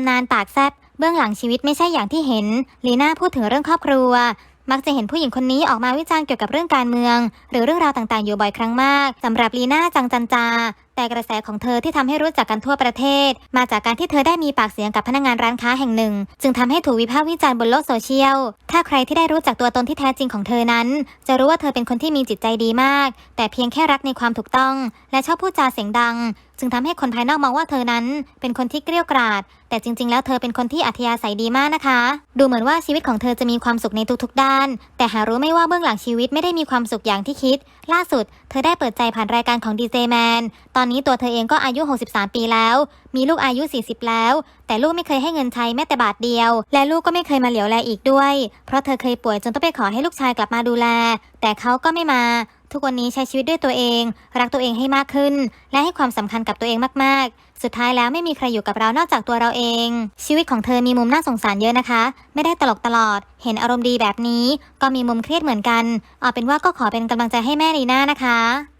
ำนานปากแซบเบื้องหลังชีวิตไม่ใช่อย่างที่เห็น ลีน่าพูดถึงเรื่องครอบครัว มักจะเห็นผู้หญิงคนนี้ออกมาวิจารณ์เกี่ยวกับเรื่องการเมือง หรือเรื่องราวต่างๆอยู่บ่อยครั้งมากสำหรับลีน่าจังจันจา แต่กระแสของเธอที่ทำให้รู้จักกันทั่วประเทศ มาจากการที่เธอได้มีปากเสียงกับพนักงานร้านค้าแห่งหนึ่ง จึงทำให้ถูกวิพากษ์วิจารณ์บนโลกโซเชียล ถ้าใครที่ได้รู้จักตัวตนที่แท้จริงของเธอนั้น จะรู้ว่าเธอเป็นคนที่มีจิตใจดีมาก แต่เพียงแค่รักในความถูกต้อง และชอบพูดจาเสียงดัง จึงทำให้คนภายนอกมองว่าเธอนั้น เป็นคนที่เกรี้ยวกราดแต่จริง ๆ แล้วเธอเป็นคนที่อัธยาศัยดีมากนะคะ ดูเหมือนว่าชีวิตของเธอจะมีความสุขในทุกๆด้าน แต่หารู้ไม่ว่าเบื้องหลังชีวิตไม่ได้มีความสุขอย่างที่คิด ล่าสุด เธอได้เปิดใจผ่านรายการของดีเจแมนตอนนี้ตัวเธอเองก็อายุ 63 ปีแล้ว มีลูกอายุ 40 แล้ว แต่ลูกไม่เคยให้เงินใช้แม้แต่บาทเดียว และลูกก็ไม่เคยมาเหลียวแลอีกด้วย เพราะเธอเคยป่วยจนต้องไปขอให้ลูกชายกลับมาดูแล แต่เขาก็ไม่มา ทุกวันนี้ใช้ชีวิตด้วยตัวเอง รักตัวเองให้มากขึ้น และให้ความสำคัญกับตัวเองมากๆ สุดท้ายแล้วไม่มีใครอยู่กับเรานอกจากตัวเราเอง ชีวิตของเธอมีมุมน่าสงสารเยอะนะคะ ไม่ได้ตลกตลอด เห็นอารมณ์ดีแบบนี้ ก็มีมุมเครียดเหมือนกัน เอาเป็นว่าก็ขอเป็นกำลังใจให้แม่ลีน่านะคะ